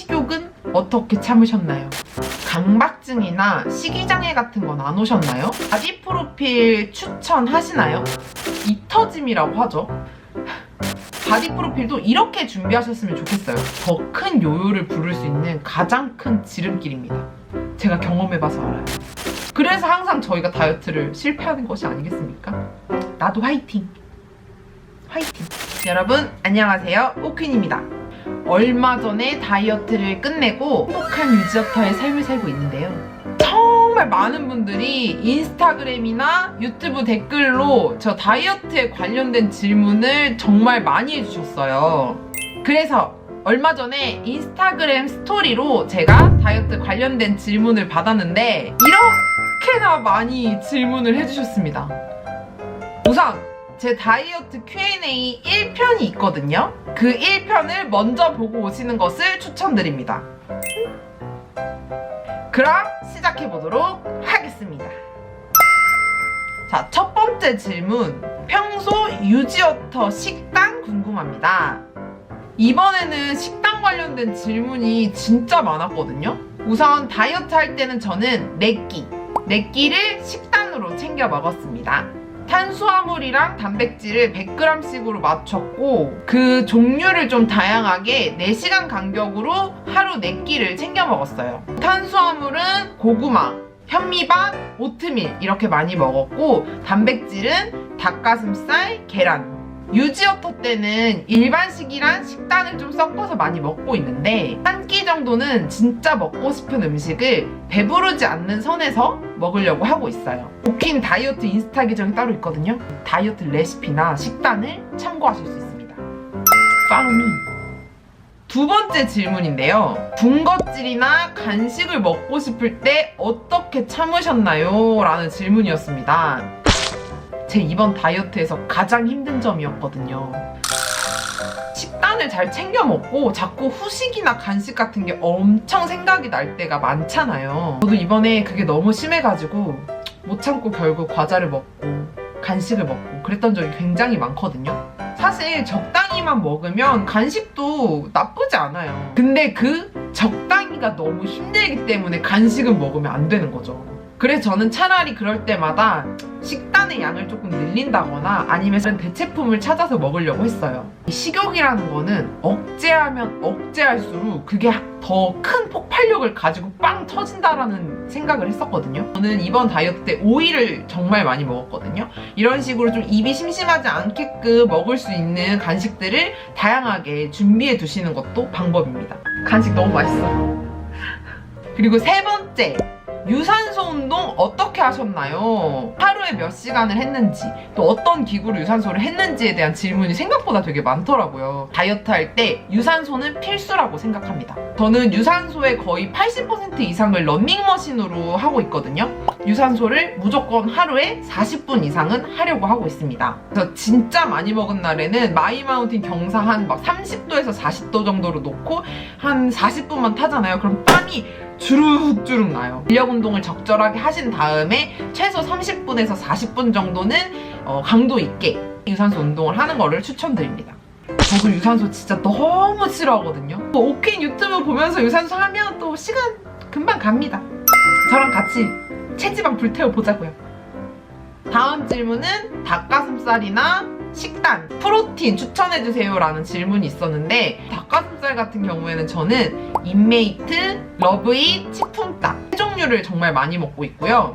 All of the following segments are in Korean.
식욕은 어떻게 참으셨나요? 강박증이나 식이장애 같은 건 안 오셨나요? 바디 프로필 추천하시나요? 이 터짐이라고 하죠. 바디 프로필도 이렇게 준비하셨으면 좋겠어요. 더 큰 요요를 부를 수 있는 가장 큰 지름길입니다. 제가 경험해봐서 알아요. 그래서 항상 저희가 다이어트를 실패하는 것이 아니겠습니까? 나도 화이팅! 화이팅! 여러분, 안녕하세요. 오퀸입니다. 얼마 전에 다이어트를 끝내고 행복한 유지어터의 삶을 살고 있는데요. 정말 많은 분들이 인스타그램이나 유튜브 댓글로 저 다이어트에 관련된 질문을 정말 많이 해주셨어요. 그래서 얼마 전에 인스타그램 스토리로 제가 다이어트 관련된 질문을 받았는데 이렇게나 많이 질문을 해주셨습니다. 우선 제 다이어트 Q&A 1편이 있거든요. 그 1편을 먼저 보고 오시는 것을 추천드립니다. 그럼 시작해 보도록 하겠습니다. 자, 첫 번째 질문. 평소 유지어터 식단 궁금합니다. 이번에는 식단 관련된 질문이 진짜 많았거든요. 우선 다이어트 할 때는 저는 네끼, 네끼를 식단으로 챙겨 먹었습니다. 탄수화물이랑 단백질을 100g씩으로 맞췄고 그 종류를 좀 다양하게 4시간 간격으로 하루 4끼를 챙겨 먹었어요. 탄수화물은 고구마, 현미밥, 오트밀 이렇게 많이 먹었고 단백질은 닭가슴살, 계란 유지어터 때는 일반식이랑 식단을 좀 섞어서 많이 먹고 있는데 한 끼 정도는 진짜 먹고 싶은 음식을 배부르지 않는 선에서 먹으려고 하고 있어요. 오킨 다이어트 인스타 계정이 따로 있거든요. 다이어트 레시피나 식단을 참고하실 수 있습니다. Me. 두 번째 질문인데요. 군것질이나 간식을 먹고 싶을 때 어떻게 참으셨나요? 라는 질문이었습니다. 제 이번 다이어트에서 가장 힘든 점이었거든요. 식단을 잘 챙겨 먹고 자꾸 후식이나 간식 같은 게 엄청 생각이 날 때가 많잖아요. 저도 이번에 그게 너무 심해가지고 못 참고 결국 과자를 먹고 간식을 먹고 그랬던 적이 굉장히 많거든요. 사실 적당히만 먹으면 간식도 나쁘지 않아요. 근데 그 적당히가 너무 힘들기 때문에 간식은 먹으면 안 되는 거죠. 그래서 저는 차라리 그럴 때마다 식단의 양을 조금 늘린다거나 아니면 대체품을 찾아서 먹으려고 했어요. 이 식욕이라는 거는 억제하면 억제할수록 그게 더 큰 폭발력을 가지고 빵 터진다라는 생각을 했었거든요. 저는 이번 다이어트 때 오이를 정말 많이 먹었거든요. 이런 식으로 좀 입이 심심하지 않게끔 먹을 수 있는 간식들을 다양하게 준비해 두시는 것도 방법입니다. 간식 너무 맛있어. 그리고 세 번째, 유산소 운동 어떻게 하셨나요? 하루에 몇 시간을 했는지, 또 어떤 기구로 유산소를 했는지에 대한 질문이 생각보다 되게 많더라고요. 다이어트 할 때 유산소는 필수라고 생각합니다. 저는 유산소의 거의 80% 이상을 런닝머신으로 하고 있거든요. 유산소를 무조건 하루에 40분 이상은 하려고 하고 있습니다. 그래서 진짜 많이 먹은 날에는 마이마운틴 경사 한 막 30도에서 40도 정도로 놓고 한 40분만 타잖아요. 그럼 땀이 주룩주룩 나요. 근력 운동을 적절하게 하신 다음에 최소 30분에서 40분 정도는 어, 강도 있게 유산소 운동을 하는 거를 추천드립니다. 저도 유산소 진짜 너무 싫어하거든요. 또 오케이 유튜브 보면서 유산소 하면 또 시간 금방 갑니다. 저랑 같이 체지방 불태워 보자고요. 다음 질문은 닭가슴살이나 식단, 프로틴 추천해주세요라는 질문이 있었는데 닭가슴살 같은 경우에는 저는 인메이트, 러브잇, 치품닭 세 종류를 정말 많이 먹고 있고요.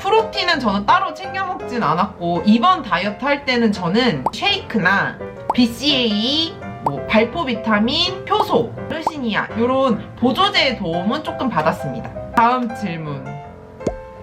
프로틴은 저는 따로 챙겨 먹진 않았고 이번 다이어트 할 때는 저는 쉐이크나 BCAA, 뭐 발포 비타민, 효소, 르시니아 이런 보조제의 도움은 조금 받았습니다. 다음 질문.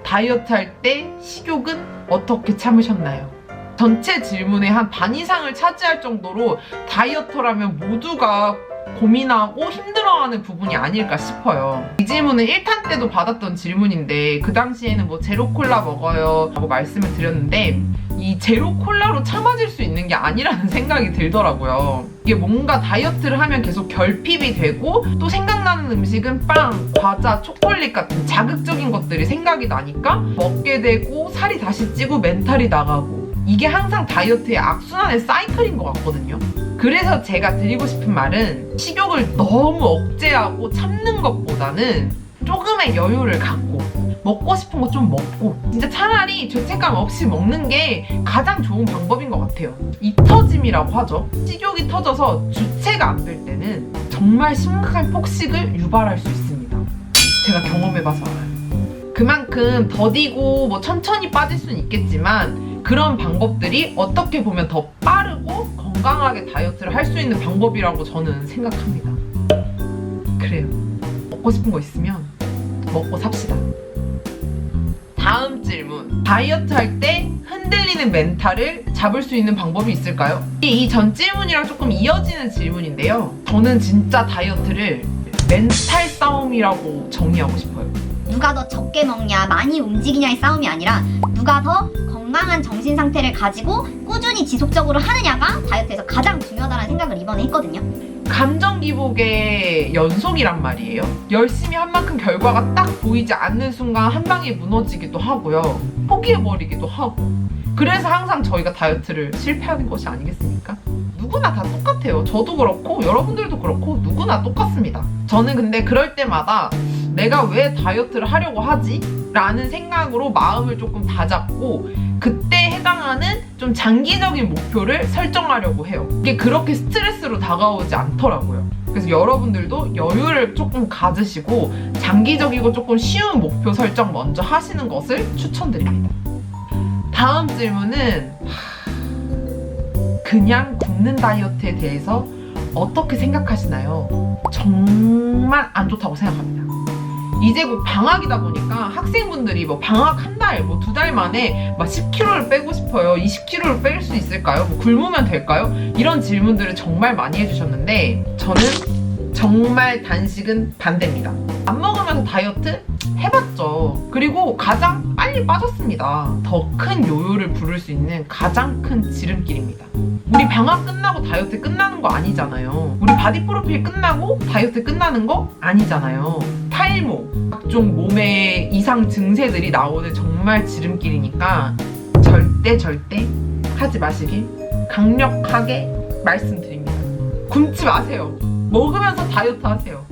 다이어트 할 때 식욕은 어떻게 참으셨나요? 전체 질문의 한 반 이상을 차지할 정도로 다이어터라면 모두가 고민하고 힘들어하는 부분이 아닐까 싶어요. 이 질문은 1탄 때도 받았던 질문인데 그 당시에는 뭐 제로 콜라 먹어요 라고 말씀을 드렸는데 이 제로 콜라로 참아질 수 있는 게 아니라는 생각이 들더라고요. 이게 뭔가 다이어트를 하면 계속 결핍이 되고 또 생각나는 음식은 빵, 과자, 초콜릿 같은 자극적인 것들이 생각이 나니까 먹게 되고 살이 다시 찌고 멘탈이 나가고 이게 항상 다이어트의 악순환의 사이클인 것 같거든요. 그래서 제가 드리고 싶은 말은 식욕을 너무 억제하고 참는 것보다는 조금의 여유를 갖고 먹고 싶은 거 좀 먹고 진짜 차라리 죄책감 없이 먹는 게 가장 좋은 방법인 것 같아요. 이 터짐이라고 하죠. 식욕이 터져서 주체가 안 될 때는 정말 심각한 폭식을 유발할 수 있습니다. 제가 경험해봐서 알아요. 그만큼 더디고 뭐 천천히 빠질 수는 있겠지만 그런 방법들이 어떻게 보면 더 빠르고 건강하게 다이어트를 할 수 있는 방법이라고 저는 생각합니다. 그래요. 먹고 싶은 거 있으면 먹고 삽시다. 다음 질문. 다이어트 할 때 흔들리는 멘탈을 잡을 수 있는 방법이 있을까요? 이 전 질문이랑 조금 이어지는 질문인데요. 저는 진짜 다이어트를 멘탈 싸움이라고 정의하고 싶어요. 누가 더 적게 먹냐, 많이 움직이냐의 싸움이 아니라 누가 더 건강한 정신 상태를 가지고 꾸준히 지속적으로 하느냐가 다이어트에서 가장 중요하다는 생각을 이번에 했거든요. 감정 기복의 연속이란 말이에요. 열심히 한 만큼 결과가 딱 보이지 않는 순간 한 방에 무너지기도 하고요. 포기해버리기도 하고. 그래서 항상 저희가 다이어트를 실패하는 것이 아니겠습니까? 누구나 다 똑같아요. 저도 그렇고 여러분들도 그렇고 누구나 똑같습니다. 저는 근데 그럴 때마다 내가 왜 다이어트를 하려고 하지? 라는 생각으로 마음을 조금 다잡고 그때 해당하는 좀 장기적인 목표를 설정하려고 해요. 이게 그렇게 스트레스로 다가오지 않더라고요. 그래서 여러분들도 여유를 조금 가지시고 장기적이고 조금 쉬운 목표 설정 먼저 하시는 것을 추천드립니다. 다음 질문은 그냥 굶는 다이어트에 대해서 어떻게 생각하시나요? 정말 안 좋다고 생각합니다. 이제 곧 방학이다 보니까 학생분들이 뭐 방학 한 달, 뭐 두 달 만에 막 10kg를 빼고 싶어요. 20kg를 뺄 수 있을까요? 뭐 굶으면 될까요? 이런 질문들을 정말 많이 해주셨는데 저는 정말 단식은 반대입니다. 안 먹으면서 다이어트 해봤죠. 그리고 가장 빨리 빠졌습니다. 더 큰 요요를 부를 수 있는 가장 큰 지름길입니다. 우리 방학 끝나고 다이어트 끝나는 거 아니잖아요. 우리 바디 프로필 끝나고 다이어트 끝나는 거 아니잖아요. 탈모, 각종 몸의 이상 증세들이 나오는 정말 지름길이니까 절대 절대 하지 마시길 강력하게 말씀드립니다. 굶지 마세요. 먹으면서 다이어트 하세요.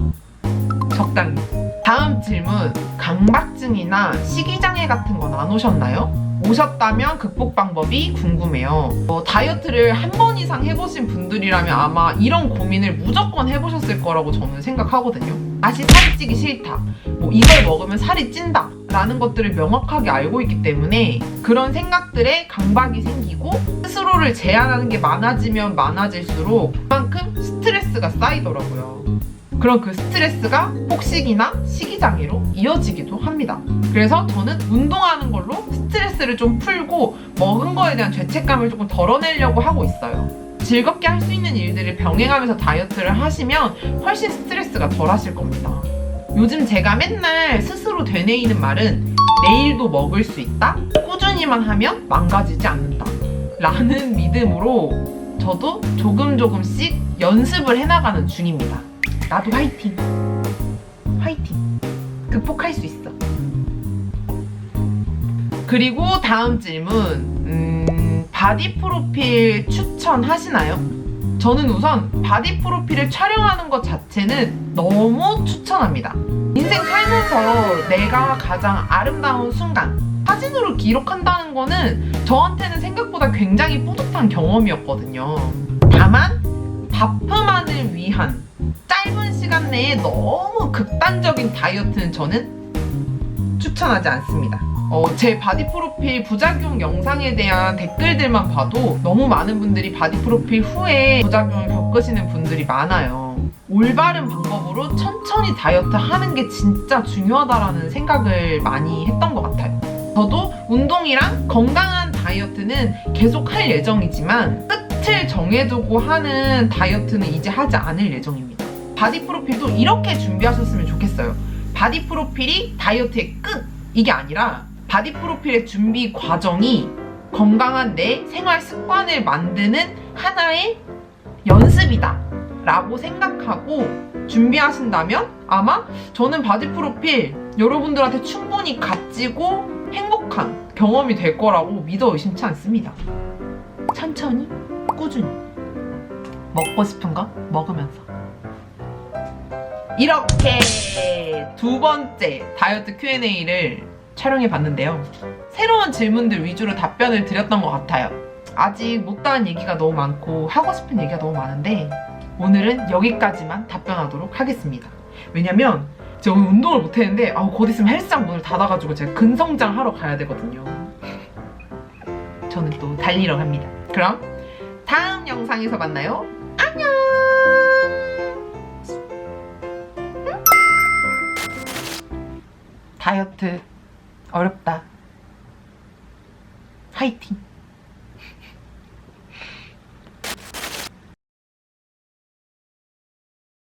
적당히. 다음 질문. 강박증이나 식이장애 같은 건 안 오셨나요? 오셨다면 극복 방법이 궁금해요. 어, 다이어트를 한 번 이상 해보신 분들이라면 아마 이런 고민을 무조건 해보셨을 거라고 저는 생각하거든요. 다시 살이 찌기 싫다. 뭐 이걸 먹으면 살이 찐다. 라는 것들을 명확하게 알고 있기 때문에 그런 생각들에 강박이 생기고 스스로를 제한하는 게 많아지면 많아질수록 그만큼 스트레스가 쌓이더라고요. 그런 그 스트레스가 폭식이나 식이장애로 이어지기도 합니다. 그래서 저는 운동하는 걸로 스트레스를 좀 풀고 먹은 거에 대한 죄책감을 조금 덜어내려고 하고 있어요. 즐겁게 할 수 있는 일들을 병행하면서 다이어트를 하시면 훨씬 스트레스가 덜 하실 겁니다. 요즘 제가 맨날 스스로 되뇌이는 말은 내일도 먹을 수 있다? 꾸준히만 하면 망가지지 않는다. 라는 믿음으로 저도 조금 조금씩 연습을 해나가는 중입니다. 나도 화이팅! 화이팅! 극복할 수 있어. 그리고 다음 질문. 음, 바디 프로필 추천하시나요? 저는 우선 바디 프로필을 촬영하는 것 자체는 너무 추천합니다. 인생 살면서 내가 가장 아름다운 순간, 사진으로 기록한다는 거는 저한테는 생각보다 굉장히 뿌듯한 경험이었거든요. 다만, 바쁨만을 위한 짧은 시간 내에 너무 극단적인 다이어트는 저는 추천하지 않습니다. 어, 제 바디 프로필 부작용 영상에 대한 댓글들만 봐도 너무 많은 분들이 바디 프로필 후에 부작용을 겪으시는 분들이 많아요. 올바른 방법으로 천천히 다이어트 하는 게 진짜 중요하다라는 생각을 많이 했던 것 같아요. 저도 운동이랑 건강한 다이어트는 계속 할 예정이지만 끝을 정해두고 하는 다이어트는 이제 하지 않을 예정입니다. 바디 프로필도 이렇게 준비하셨으면 좋겠어요. 바디 프로필이 다이어트의 끝! 이게 아니라 바디 프로필의 준비 과정이 건강한 내 생활 습관을 만드는 하나의 연습이다. 라고 생각하고 준비하신다면 아마 저는 바디 프로필 여러분들한테 충분히 값지고 행복한 경험이 될 거라고 믿어 의심치 않습니다. 천천히, 꾸준히. 먹고 싶은 거 먹으면서. 이렇게 두 번째 다이어트 Q&A를 촬영해 봤는데요. 새로운 질문들 위주로 답변을 드렸던 것 같아요. 아직 못다한 얘기가 너무 많고 하고 싶은 얘기가 너무 많은데 오늘은 여기까지만 답변하도록 하겠습니다. 왜냐면 제가 오늘 운동을 못 했는데 아, 곧 있으면 헬스장 문을 닫아가지고 제가 근성장 하러 가야 되거든요. 저는 또 달리러 갑니다. 그럼 다음 영상에서 만나요. 안녕! 다이어트 어렵다. 화이팅!